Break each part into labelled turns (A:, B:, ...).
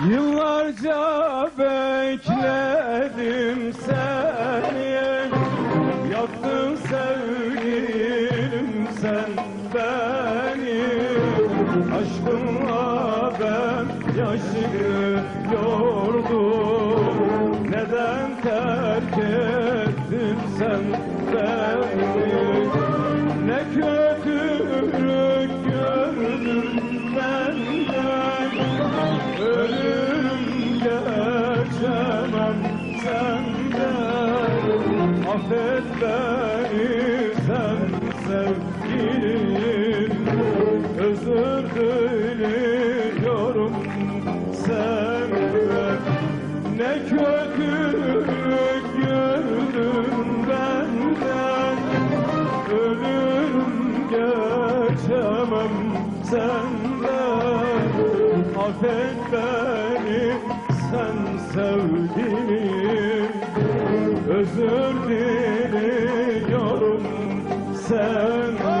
A: Yıllarca bekledim seni. Yaktın sevgilim sen beni. Aşkınla ben yaşıyordum Affet beni sen sevgilim Özür diliyorum senden. Ne kötülük gördün benden. Ölüm geçemem senden. Affet beni sen sevgilim Özür diliyorum senden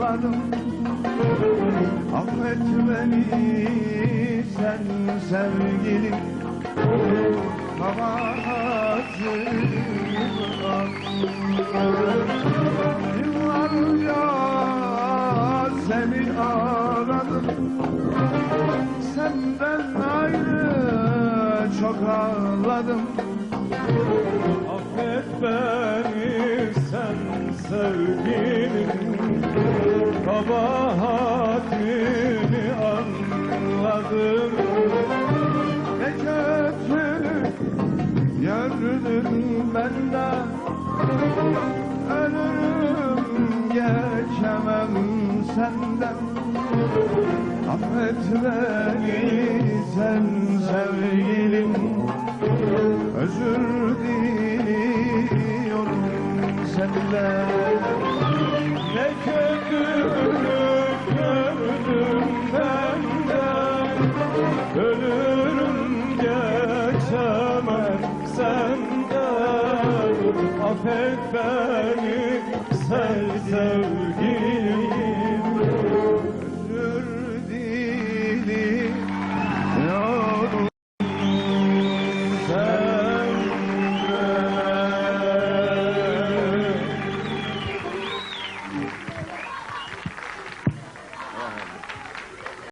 A: ağladım Affet beni sen sevgilim. Kabahatimi Yıllarca seni aradım. Senden ayrı çok ağladım. Affet beni sen sevgilim Kabahatimi anladım. Ne kötü gördün benden? Ölürüm geçemem senden. Affet beni sen sevgilim. Özür diliyorum senden beni sen sevgilim